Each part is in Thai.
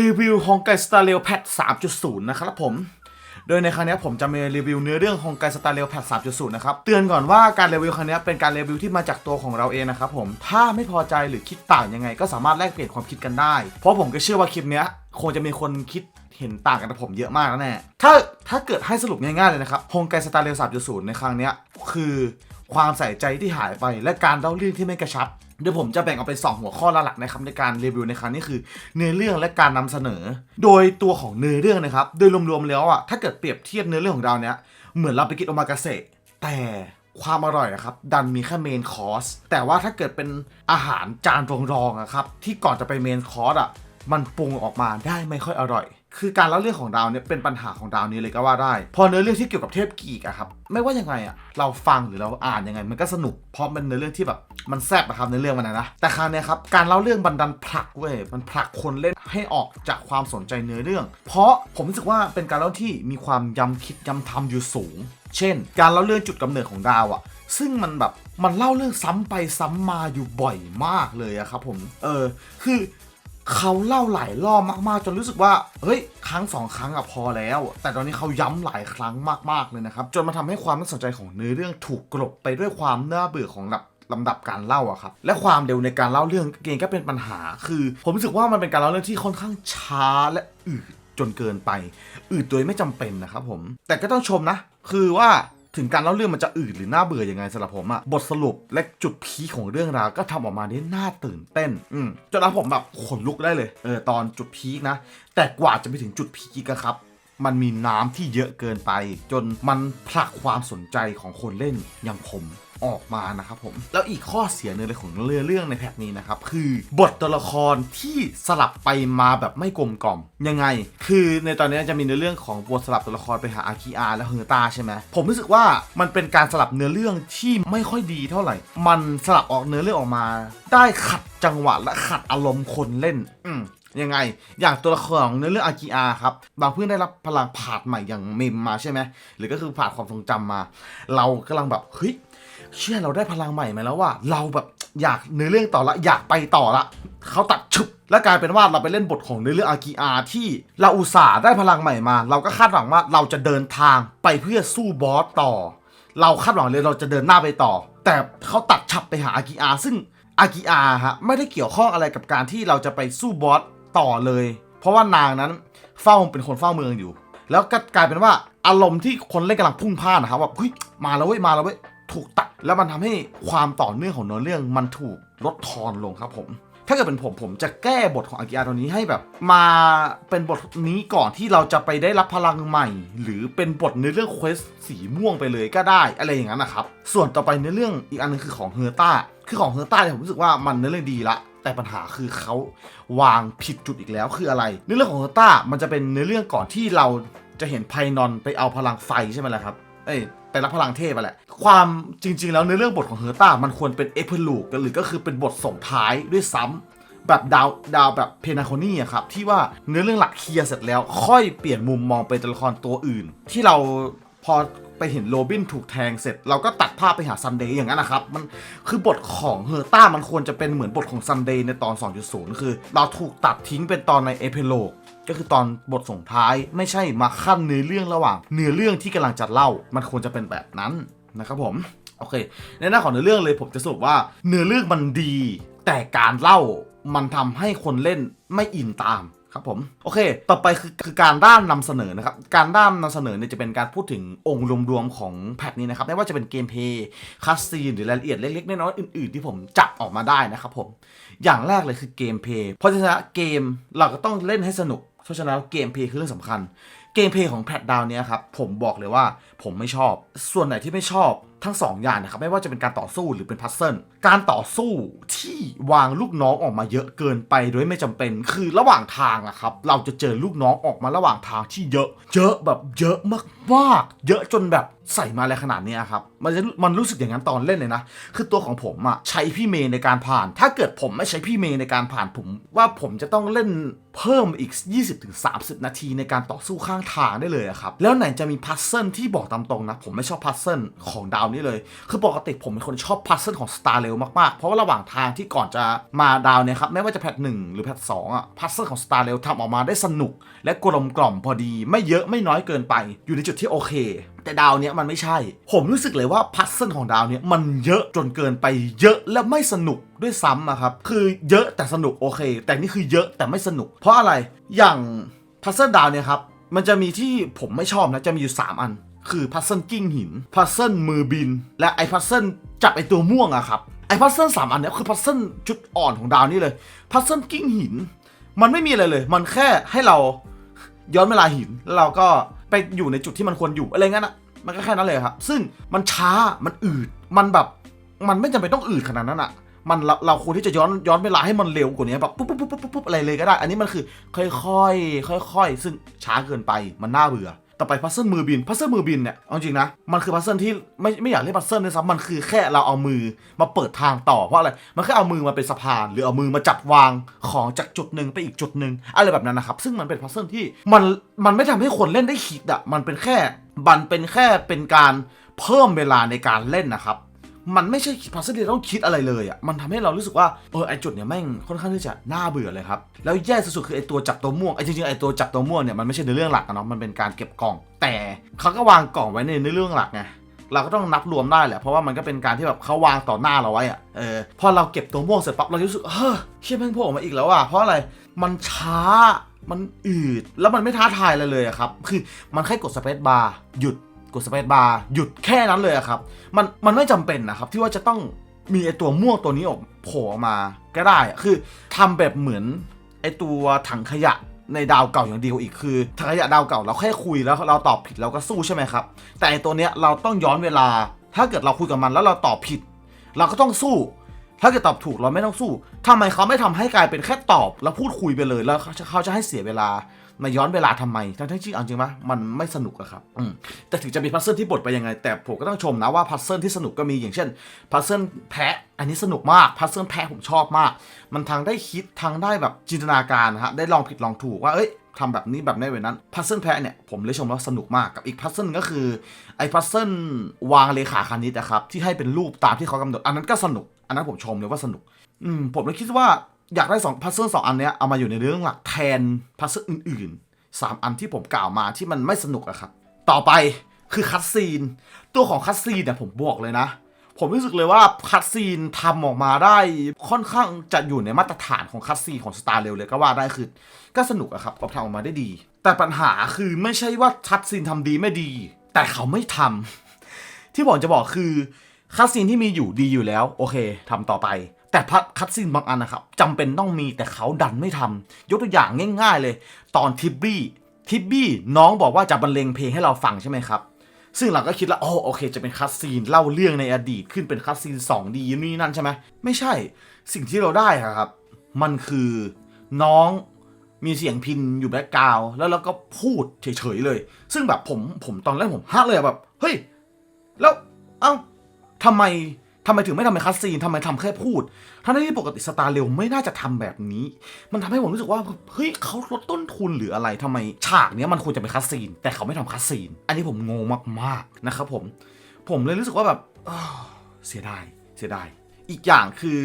รีวิวของไกสตาร์เรลแพท3.0 นะครับผม โดยในครั้งนี้ผมจะมารีวิวเนื้อเรื่องของไกสตาร์เรลแพท3.0 นะครับ เตือนก่อนว่าการรีวิวครั้งนี้เป็นการรีวิวที่มาจากตัวของเราเองนะครับผม ถ้าไม่พอใจหรือคิดต่างยังไง ก็สามารถแลกเปลี่ยนความคิดกันได้ เพราะผมก็เชื่อว่าคลิปนี้คงจะมีคนคิด เห็นต่างกันกับผมเยอะมากแน่ถ้าถ้าเกิดให้สรุปง่ายๆเลยนะครับฮงไกสตาร์เรล3.0ในครั้งเนี้ยคือความใส่ใจที่หายไปและการเล่าเรื่องที่ไม่กระชับเดี๋ยวผมจะแบ่งออกเป็น2หัวข้อหลักๆนะครับในการรีวิวในครั้งนี้คือ เนื้อเรื่องและการนำเสนอ โดยตัวของเนื้อเรื่องนะครับ โดยรวมๆแล้วอะถ้าเกิดเปรียบเทียบเนื้อเรื่องของเราเนี้ยเหมือนเราไปกินโอมากาเสะแต่ความอร่อยนะครับ ดันมีแค่เมนคอร์สแต่ว่าถ้าเกิดเป็นอาหารจานรองๆอะครับที่ก่อนจะไปเมนคอร์สอะมันปรุงออกมาได้ไม่ค่อยอร่อย คือการเล่าเรื่องของดาวเนี่ยเป็นปัญหาของดาวนี้เลยก็ว่าได้ พอเนื้อเรื่องที่เกี่ยวกับเทพกีกอะครับไม่ว่ายังไงอะเราฟังหรือเราอ่านยังไง มันก็สนุกเพราะมันเนื้อเรื่องที่แบบมันแซ่บอะครับในอเรื่องมันนะแต่คราวเนี้ยครับการเล่าเรื่องบันดันผลักเว้ยมันผลักคนเล่นให้ออกจากความสนใจเนื้อเรื่อง เพราะผมรู้สึกว่าเป็นการเล่าที่มีความย้ำคิดย้ำทำอยู่สูง เช่น การเล่าเรื่องจุดกำเนิดของดาวอะซึ่งมันแบบมันเล่าเรื่องซ้ำไปซ้ำมาอยู่บ่อยมากเลยอะครับผม เออ คือ เขาเล่าหลายรอบมากๆ จนรู้สึกว่า เฮ้ย ครั้งสองครั้งอะพอแล้ว แต่ตอนนี้เขาย้ำหลายครั้งมากๆเลยนะครับ จนมาทำให้ความน่าสนใจของเนื้อเรื่องถูกกลบไปด้วยความน่าเบื่อของลำลำดับการเล่าอะครับ และความเร็วในการเล่าเรื่องเองก็เป็นปัญหา คือ ผมรู้สึกว่ามันเป็นการเล่าเรื่องที่ค่อนข้างช้าและอืดจนเกินไป อืดโดยไม่จำเป็นนะครับผม แต่ก็ต้องชมนะ คือว่า ถึงการเล่าเรื่องมันจะอืดหรือน่าเบื่อยังไงสำหรับผมอะบทสรุปและจุดพีของเรื่องราวก็ทำออกมาได้น่าตื่นเต้น อืมจนทำผมแบบขนลุกได้เลย เออตอนจุดพีคนะ แต่กว่าจะไปถึงจุดพีคอะครับมันมีน้ำที่เยอะเกินไป จนมันผลักความสนใจของคนเล่นอย่างผม ออกมานะครับผม แล้วอีกข้อเสียหนึ่งเลยของเรือเรื่องในแพทนี้นะครับ คือบทตัวละครที่สลับไปมาแบบไม่กลมกล่อม ยังไง คือในตอนนี้จะมีเนื้อเรื่องของบทสลับตัวละครไปหาอาคิอาและเฮอร์ตาใช่ไหมผมรู้สึกว่ามันเป็นการสลับเนื้อเรื่องที่ไม่ค่อยดีเท่าไหร่ มันสลับออกเนื้อเรื่องออกมา ได้ขัดจังหวะและขัดอารมณ์คนเล่น อืมยังไง อย่างตัวละครของเนื้อเรื่องอากิอาครับ บางเพื่อนได้รับพลังผาดใหม่อย่างเมมมาใช่ไหม หรือก็คือผาดความทรงจำมา เรากำลังแบบ เฮ้ย เชื่อเราได้พลังใหม่มาแล้วว่า เราแบบอยากเนื้อเรื่องต่อละอยากไปต่อละเขาตัดชุบแล้วกลายเป็นว่าเราไปเล่นบทของเนื้อเรื่องอากิอาที่เราอุตส่าห์ได้พลังใหม่มา เราก็คาดหวังว่าเราจะเดินทางไปเพื่อสู้บอสต่อ เราคาดหวังเลยเราจะเดินหน้าไปต่อ แต่เขาตัดฉับไปหาอากิอาซึ่งอากิอาฮะไม่ได้เกี่ยวข้องอะไรกับการที่เราจะไปสู้บอสต่อเลย เพราะว่านางนั้นเฝ้าเป็นคนเฝ้าเมืองอยู่ แล้วก็กลายเป็นว่าอารมณ์ที่คนเล่นกำลังพุ่งพ่านนะครับว่าเฮ้ยมาแล้วเว้ยมาแล้วเว้ย ถูกตัด แล้วมันทำให้ความต่อเนื่องของเนื้อเรื่องมันถูกลดทอนลงครับผม ถ้าเกิดเป็นผมผมจะแก้บทของอากิอาตัวนี้ให้แบบ มาเป็นบทนี้ก่อนที่เราจะไปได้รับพลังใหม่ หรือเป็นบทในเรื่องเควสสีม่วงไปเลยก็ได้อะไรอย่างนั้นนะครับ ส่วนต่อไปในเรื่องอีกอันหนึงคือของเฮอร์ต้าคือของเฮอร์ต้าเนี่ยผมรู้สึกว่ามันในเรื่องดีละแต่ปัญหาคือเขาวางผิดจุดอีกแล้วคืออะไรในเรื่องของเฮอร์ต้ามันจะเป็นในเรื่องก่อนที่เราจะเห็นไพนอนไปเอาพลังไฟใช่ไหมล่ะครับ เอ้ยไปรับพลังเทพไปแหละ ความจริง ๆ แล้วในเรื่องบทของเฮอร์ต้ามันควรเป็นเอพิลูกหรือก็คือเป็นบทส่งท้ายด้วยซ้ำแบบดาวดาวแบบเพนาโคนี่อะครับ ที่ว่าเนื้อเรื่องหลักเคลียร์เสร็จแล้ว ค่อยเปลี่ยนมุมมองไปตัวละครตัวอื่น ที่เราพอไปเห็นโรบินถูกแทงเสร็จ เราก็ตัดภาพไปหาซันเดย์อย่างนั้นนะครับ มันคือบทของเฮอร์ต้ามันควรจะเป็นเหมือนบทของซันเดย์ในตอน 2.0 คือ เราถูกตัดทิ้งเป็นตอนในเอพิโลก ก็คือตอนบทส่งท้ายไม่ใช่มาขั้นเนื้อเรื่องระหว่าง เนื้อเรื่องที่กำลังจะเล่า มันควรจะเป็นแบบนั้นนะครับผมโอเค ในหน้าของเนื้อเรื่องเลยผมจะสรุปว่า เนื้อเรื่องมันดี แต่การเล่ามันทำให้คนเล่นไม่อินตามครับผมโอเค ต่อไปคือคือการด้านนำเสนอนะครับ การด้านนำเสนอเนี่ยจะเป็นการพูดถึงองค์รวมๆของแพทนี้นะครับไม่ว่าจะเป็นเกมเพย์คัสซีนหรือรายละเอียดเล็กๆน้อยๆอื่นๆ ที่ผมจับออกมาได้นะครับผมอย่างแรกเลยคือเกมเพย์เพราะฉะนั้นเกมเราก็ต้องเล่นให้สนุก เพราะฉะนั้นเกมเพย์คือเรื่องสำคัญ เกมเพย์ของแพทดาวเนี้ยครับผมบอกเลยว่าผมไม่ชอบ ส่วนไหนที่ไม่ชอบทั้งสองอย่างนะครับไม่ว่าจะเป็นการต่อสู้หรือเป็นพัซเซิลการต่อสู้ที่วางลูกน้องออกมาเยอะเกินไปโดยไม่จำเป็น คือระหว่างทางอะครับ เราจะเจอลูกน้องออกมาระหว่างทางที่เยอะ เยอะแบบเยอะมากๆ เยอะจนแบบใส่มาอะไรขนาดนี้ครับ มันจะมันรู้สึกอย่างนั้นตอนเล่นเลยนะ คือตัวของผมอะใช้พี่เมย์ในการผ่าน ถ้าเกิดผมไม่ใช้พี่เมย์ในการผ่านผม ว่าผมจะต้องเล่นเพิ่มอีก 20-30 นาทีในการต่อสู้ข้างทางได้เลยอะครับ แล้วไหนจะมีพัซเซิลที่บอกตามตรงนะ ผมไม่ชอบพัซเซิลของดาวาวนี้เลย คือปกติผมเป็นคนชอบพัซเซิลของ Star Rail มากๆ เพราะว่าระหว่างทางที่ก่อนจะมาดาวเนี่ยครับ ไม่ว่าจะแพทหนึ่งหรือแพทสองอะพัซเซิลของ Star Rail ทำออกมาได้สนุก และกลมกล่อมพอดี ไม่เยอะไม่น้อยเกินไป อยู่ในจุดที่โอเคแต่ดาวเนี้ยมันไม่ใช่ ผมรู้สึกเลยว่าพัซเซิลของดาวเนี้ยมันเยอะจนเกินไปเยอะและไม่สนุกด้วยซ้ำอะครับ คือเยอะแต่สนุกโอเค แต่นี่คือเยอะแต่ไม่สนุก เพราะอะไร อย่างพัซเซิลดาวเนี่ยครับ มันจะมีที่ผมไม่ชอบนะ จะมีอยู่ 3 อัน คือพัซเซิลกิ้งหิน พัซเซิลมือบิน และไอพัซเซิลจับไอตัวม่วงอะครับ ไอพัซเซิลสามอันเนี้ยคือพัซเซิลจุดอ่อนของดาวนี่เลย พัซเซิลกิ้งหิน มันไม่มีอะไรเลย มันแค่ให้เราย้อนเวลาหินแล้วเราก็ไปอยู่ในจุดที่มันควรอยู่อะไรเงั้ยนะมันก็แค่นั้นเลยครับ ซึ่งมันช้า มันอืด มันแบบ มันไม่จำเป็นต้องอืดขนาดนั้นอะมันเราเราควรที่จะย้อนย้อนเวลาให้มันเร็วกว่านี้แบบปุ๊บปุ๊บปุ๊บปุ๊บปุ๊บอะไรเลยก็ได้ อันนี้มันคือ ค่อยๆค่อยๆซึ่งช้าเกินไป มันน่าเบื่อ ต่อไปพัซเซิลมือบินพัซเซิลมือบินเนี่ยเอาจริงนะมันคือพัซเซิลที่ไม่ไม่อยากเรียกพัซเซิลเลยซ้ำมันคือแค่เราเอามือมาเปิดทางต่อเพราะอะไรมันแค่เอามือมาเป็นสะพาน หรือเอามือมาจับวางของจากจุดหนึ่งไปอีกจุดหนึ่งอะไรแบบนั้นนะครับซึ่งมันเป็นพัซเซิลที่มันมันไม่ทำให้คนเล่นได้คิดอะมันเป็นแค่มันเป็นแค่เป็นการเพิ่มเวลาในการเล่นนะครับ มันไม่ใช่พัซเซิลต้องคิดอะไรเลยอะมันทำให้เรารู้สึกว่าเออไอจุดเนี่ยแม่งค่อนข้างที่จะน่าเบื่อเลยครับแล้วแย่สุดๆคือไอตัวจับตัวม่วงไอจริงๆไอตัวจับตัวม่วงเนี่ยมันไม่ใช่ในเรื่องหลักอะเนาะมันเป็นการเก็บกล่อง แต่เขาก็วางกล่องไว้ในในเรื่องหลักไงเราก็ต้องนับรวมได้แหละ เพราะว่ามันก็เป็นการที่แบบเขาวางต่อหน้าเราไว้อะเออ พอเราเก็บตัวม่วงเสร็จปั๊บเรารู้สึก เฮ้ยเชี่ยแม่งโผล่ออกมาอีกแล้วอะ เพราะอะไร มันช้า มันอืด แล้วมันไม่ท้าทายอะไรเลยครับ คือมันแค่กดสเปซบาร์หยุด ดสเปซบาร์หยุดแค่นั้นเลยครับ มันมันไม่จำเป็นนะครับ ที่ว่าจะต้องมีไอตัวม่วงตัวนี้ออกโผล่ออกมาก็ได้คือทำแบบเหมือนไอตัวถังขยะในดาวเก่าอย่างเดียวอีกคือถังขยะดาวเก่าเราแค่คุยแล้วเราตอบผิดเราก็สู้ใช่ไหมครับ แต่ไอตัวเนี้ยเราต้องย้อนเวลา ถ้าเกิดเราคุยกับมันแล้วเราตอบผิด เราก็ต้องสู้ ถ้าเกิดตอบถูกเราไม่ต้องสู้ทำไมเขาไม่ทำให้กลายเป็นแค่ตอบ แล้วพูดคุยไปเลยแล้วเขาจะให้เสียเวลา มาย้อนเวลาทำไม ทั้งที่จริงเอาจริงปะมันไม่สนุกอะครับอืมแต่ถึงจะมีพัซเซิลที่บทไปยังไง แต่ผมก็ต้องชมนะว่าพัซเซิลที่สนุกก็มีอย่างเช่นพัซเซิลแพะอันนี้สนุกมากพัซเซิลแพะผมชอบมาก มันทั้งได้คิดทั้งได้แบบจินตนาการนะฮะได้ลองผิดลองถูกว่าเอ้ยทำแบบนี้แบบนี้แบบนั้นพัซเซิลแพะเนี่ยผมเลยชมว่าสนุกมากกับอีกพัซเซิลก็คือไอ้พัซเซิลวางเลขาคณิตนะครับที่ให้เป็นรูปตามที่เขากำหนด อันนั้นก็สนุกอันนั้นผมชมเลยว่าสนุกอืมผมเลยคิดว่า อยากได้สองพัซเซิลสองอันเนี้ยเอามาอยู่ในเรื่องหลักแทนพัซเซิลอื่นๆสามอันที่ผมกล่าวมาที่มันไม่สนุกอะครับ ต่อไปคือคัตซีน ตัวของคัตซีนเนี่ยผมบอกเลยนะ ผมรู้สึกเลยว่าคัตซีนทำออกมาได้ค่อนข้างจะอยู่ในมาตรฐานของคัตซีนของสตาร์เรลเลยก็ว่าได้คือ ก็สนุกอะครับก็ทำออกมาได้ดี แต่ปัญหาคือไม่ใช่ว่าคัตซีนทำดีไม่ดี แต่เขาไม่ทำที่ผมจะบอกคือคัตซีนที่มีอยู่ดีอยู่แล้ว โอเคทำต่อไป แต่พัดคัตซีนบางอันนะครับจำเป็นต้องมีแต่เขาดันไม่ทำยกตัวอย่างง่ายๆเลย ตอนทิบบี้ทิบบี้น้องบอกว่าจะบรรเลงเพลงให้เราฟังใช่ไหมครับ ซึ่งเราก็คิดแล้วโอ้โอเค จะเป็นคัตซีนเล่าเรื่องในอดีตขึ้นเป็นคัตซีน 2D นี่นั่นใช่ไหมไม่ใช่สิ่งที่เราได้ครับ มันคือน้องมีเสียงพินอยู่แบ็กกราวด์แล้วเราก็พูดเฉยๆเลย ซึ่งแบบผมผมตอนแรกผมฮะเลยแบบเฮ้ยแล้วเอ้าทำไม ทำไมถึงไม่ทำเป็นคัสซีนทำไมทำแค่พูดทั้งที่ปกติสตาร์เร็วไม่น่าจะทำแบบนี้ มันทำให้ผมรู้สึกว่าเฮ้ยเขาลดต้นทุนหรืออะไรทำไมฉากเนี้ยมันควรจะเป็นคัสซีน แต่เขาไม่ทำคัสซีน อันนี้ผมงงมากๆนะครับผมผมเลยรู้สึกว่าแบบเสียดายเสียดายอีกอย่างคือ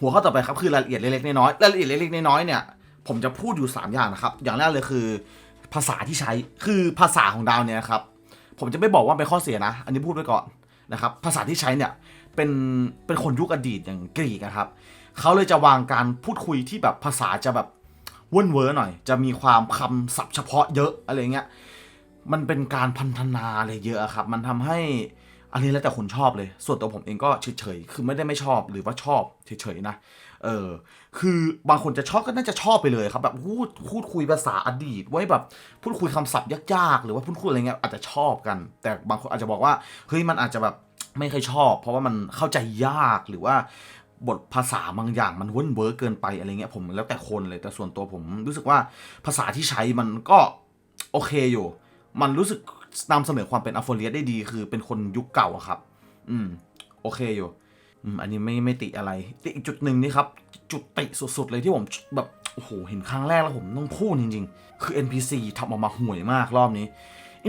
หัวข้อต่อไปครับคือรายละเอียดเล็กๆน้อยๆรายละเอียดเล็กๆน้อยๆเนี่ยผมจะพูดอยู่ 3 อย่างนะครับ อย่างแรกเลยคือ ภาษาที่ใช้คือภาษาของดาวเนี่ยครับ ผมจะไม่บอกว่าเป็นข้อเสียนะ อันนี้พูดไว้ก่อนนะครับ ภาษาที่ใช้เนี่ย เป็นเป็นคนยุคอดีตอย่างกรีกนะครับเขาเลยจะวางการพูดคุยที่แบบภาษาจะแบบเว่นเวอร์หน่อย จะมีความคำศัพท์เฉพาะเยอะอะไรเงี้ยมันเป็นการพันธนาอะไรเยอะครับ มันทำให้อันนี้แล้วแต่คนชอบเลย ส่วนตัวผมเองก็เฉยๆ คือไม่ได้ไม่ชอบหรือว่าชอบเฉยๆนะ เออ คือบางคนจะชอบก็น่าจะชอบไปเลยครับ แบบพูดพูดคุยภาษาอดีต ไว้แบบพูดคุยคำศัพท์ยากๆ หรือว่าพูดคุยอะไรเงี้ยอาจจะชอบกัน แต่บางคนอาจจะบอกว่า เฮ้ยมันอาจจะแบบ ไม่เคอยชอบ เพราะว่ามันเข้าใจยากหรือว่าบทภาษาบางอย่างมันเว้นเวิร์กเกินไปอะไรเงี้ยผมแล้วแต่คนเลยแต่ส่วนตัวผมรู้สึกว่าภาษาที่ใช้มันก็โอเคอยู่ มันรู้สึกนำเสนอความเป็นอัฟโฟเรียได้ดี คือเป็นคนยุคเก่าอะครับ อืม โอเคอยู่อืมอันนี้ไม่ไม่ติอะไรต่อีกจุดหนึ่งนี่ครับ จุดติสุดๆเลยที่ผมแบบโอ้โหเห็นครั้งแรกแล้วผมต้องพูดจริง ๆ คือ NPC ทำออกมาห่วยมากรอบนี้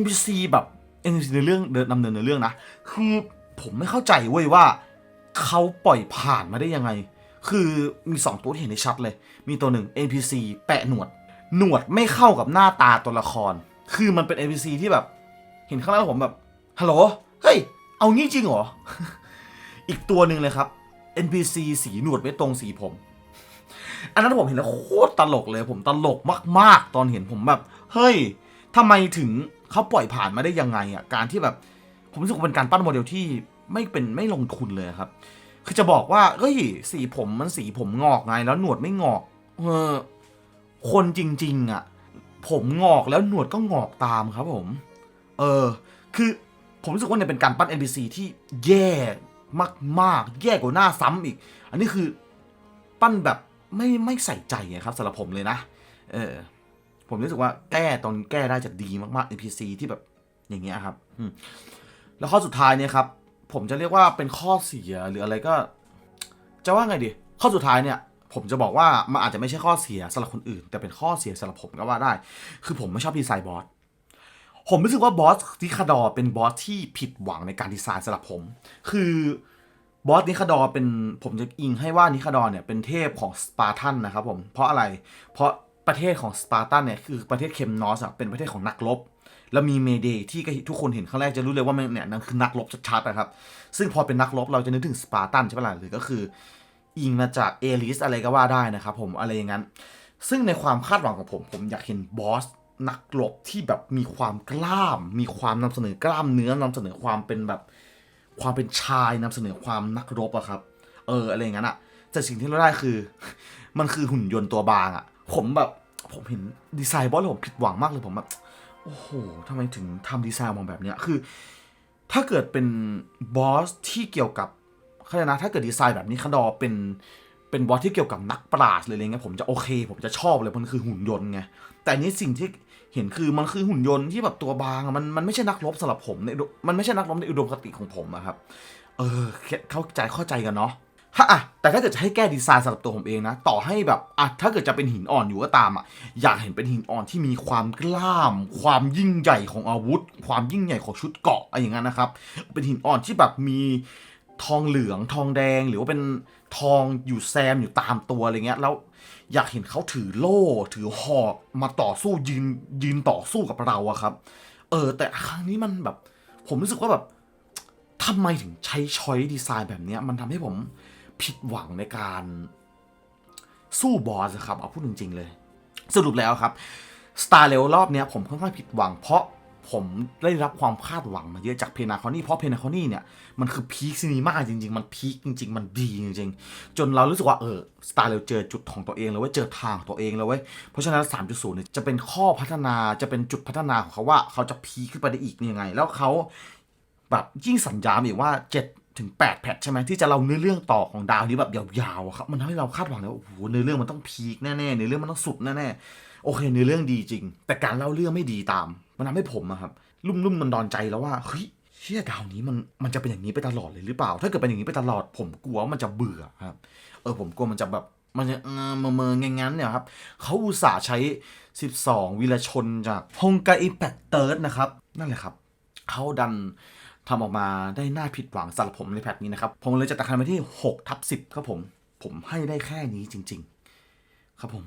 NPC แบบ NPC ในเรื่องเดินดำเนินในเรื่องนะคือ ผมไม่เข้าใจเว้ยว่าเขาปล่อยผ่านมาได้ยังไง คือมีสองตัวที่เห็นได้ชัดเลย มีตัวหนึ่ง NPC แปะหนวด หนวดไม่เข้ากับหน้าตาตัวละคร คือมันเป็น NPC ที่แบบ เห็นข้างล่างผมแบบฮัลโหลเฮ้ยเอางี้จริงเหรอ อีกตัวหนึ่งเลยครับ NPC สีหนวดไม่ตรงสีผม อันนั้นผมเห็นแล้วโคตรตลกเลย ผมตลกมาก ๆ ตอนเห็นผมแบบ เฮ้ยทำไมถึงเขาปล่อยผ่านมาได้ยังไงอะ การที่แบบ ผมรู้สึกว่าเป็นการปั้นโมเดลที่ไม่เป็นไม่ลงทุนเลยครับ คือจะบอกว่าเฮ้ย สีผมมันสีผมงอกไง แล้วหนวดไม่งอก เออ คนจริง ๆอะ ผมงอกแล้วหนวดก็งอกตามครับผม เออ คือผมรู้สึกว่าเนี่ยเป็นการปั้น NPC ที่แย่มากๆ แย่กว่าหน้าซ้ำอีก อันนี้คือปั้นแบบไม่ไม่ใส่ใจครับสำหรับผมเลยนะ เออ ผมรู้สึกว่าแก้ตอนแก้ได้จะดีมากๆ NPC ที่แบบอย่างเงี้ยครับอืม แล้วข้อสุดท้ายเนี่ยครับ ผมจะเรียกว่าเป็นข้อเสียหรืออะไรก็ จะว่าไงดี ข้อสุดท้ายเนี่ย ผมจะบอกว่ามันอาจจะไม่ใช่ข้อเสียสำหรับคนอื่น แต่เป็นข้อเสียสำหรับผมก็ว่าได้ คือผมไม่ชอบดีไซน์บอสผมรู้สึกว่าบอสนิคาดอเป็นบอสที่ผิดหวังในการดีไซน์สำหรับผม คือบอสนิคาดอเป็นผมจะอิงให้ว่านิคาดอเนี่ยเป็นเทพของสปาร์ตันนะครับผมเพราะอะไรเพราะประเทศของสปาร์ตันเนี่ยคือประเทศเคมนอสเป็นประเทศของนักรบ แล้วมีเมเดย์ที่ทุกคนเห็นครั้งแรกจะรู้เลยว่ามันเนี่ยนั่นคือนักรบชัดๆนะครับ ซึ่งพอเป็นนักรบเราจะนึกถึงสปาร์ตันใช่ไหมล่ะหรือก็คือ อิงมาจากเอลิสอะไรก็ว่าได้นะครับผมอะไรอย่างนั้น ซึ่งในความคาดหวังของผม ผมอยากเห็นบอสนักรบที่แบบมีความกล้าม มีความนำเสนอกล้ามเนื้อนำเสนอความเป็นแบบ ความเป็นชายนำเสนอความนักรบอะครับ เอออะไรอย่างนั้นอะแต่สิ่งที่เราได้คือ มันคือหุ่นยนต์ตัวบางอะผมแบบผมเห็นดีไซน์บอสแล้วผมผิดหวังมากเลยผมแบบ โอ้โหทำไมถึงทำดีไซน์ออกมาแบบเนี้ย คือ ถ้าเกิดเป็นบอสที่เกี่ยวกับเขาเรียกนะ ถ้าเกิดดีไซน์แบบนี้คดอเป็น เป็นบอสที่เกี่ยวกับนักปราชญ์เลยอะไรเงี้ย ผมจะโอเค ผมจะชอบเลย มันคือหุ่นยนต์ไง แต่อันนี้สิ่งที่เห็นคือมันคือหุ่นยนต์ที่แบบตัวบางมัน มันไม่ใช่นักรบสำหรับผมในมันไม่ใช่นักรบในอุดมคติของผมอะครับ เออ เข้าใจเข้าใจกันเนาะ ถ้าอะแต่ถ้าเกิดจะให้แก้ดีไซน์สำหรับตัวผมเองนะ ต่อให้แบบอะถ้าเกิดจะเป็นหินอ่อนอยู่ก็ตามอะอยากเห็นเป็นหินอ่อนที่มีความกล้าม ความยิ่งใหญ่ของอาวุธ ความยิ่งใหญ่ของชุดเกราะอะไรอย่างนั้นนะครับ เป็นหินอ่อนที่แบบมีทองเหลืองทองแดงหรือว่าเป็นทองอยู่แซมอยู่ตามตัวอะไรเงี้ยแล้วอยากเห็นเขาถือโล่ ถือหอกมาต่อสู้ยืนยืนต่อสู้กับเราอะครับ เออ แต่ครั้งนี้มันแบบ ผมรู้สึกว่าแบบทำไมถึงใช้ช้อยดีไซน์แบบเนี้ย มันทำให้ผม ผิดหวังในการสู้บอสอะครับเอาพูดจริง ๆ เลย สรุปแล้วครับสตาร์เลวรอบนี้ผมค่อนข้างผิดหวัง เพราะผมได้รับความคาดหวังมาเยอะจากเพนาคอนี่เพราะเพนาคอนี่เนี่ยมันคือพีคซีนีมาจริง ๆ มันพีคจริง ๆ มันดีจริง ๆ จนเรารู้สึกว่าเออสตาร์เลวเจอจุดของตัวเองแล้วเว้ยเจอทางของตัวเองแล้วเว้ยเพราะฉะนั้น 3.0เนี่ยจะเป็นข้อพัฒนาจะเป็นจุดพัฒนาของเขาว่าเขาจะพีคขึ้นไปได้อีกยังไง แล้วเขาแบบยิ่งสัญญาอีกว่า 7 ถึง8แพทใช่ไหมที่จะเล่าเนื้อเรื่องต่อของดาวนี้แบบยาวๆครับมันทำให้เราคาดหวังเลยว่าโอ้โหเนื้อเรื่องมันต้องพีคแน่ๆเนื้อเรื่องมันต้องสุดแน่ๆโอเคเนื้อเรื่องดีจริง แต่การเล่าเรื่องไม่ดีตาม มันทำให้ผมอะครับลุ่มลุ่มมันดอนใจแล้วว่าเฮ้ยเชี่ยดาวนี้มันมันจะเป็นอย่างนี้ไปตลอดเลยหรือเปล่า ถ้าเกิดเป็นอย่างนี้ไปตลอด ผมกลัวว่ามันจะเบื่อครับเออผมกลัวมันจะแบบมันจะเออเมอเมอๆงั้นเนี่ยครับเขาอุตส่าห์ใช้ 12วีรชนจากฮงกาอิแปกเติร์ดนะครับนั่นแหละครับเขาดัน ทำออกมาได้น่าผิดหวังสำหรับผมในแพทนี้นะครับ ผมเลยจะตัดคะแนนไปที่6ทับ10 ครับผม ผมให้ได้แค่นี้จริง ๆ ครับผม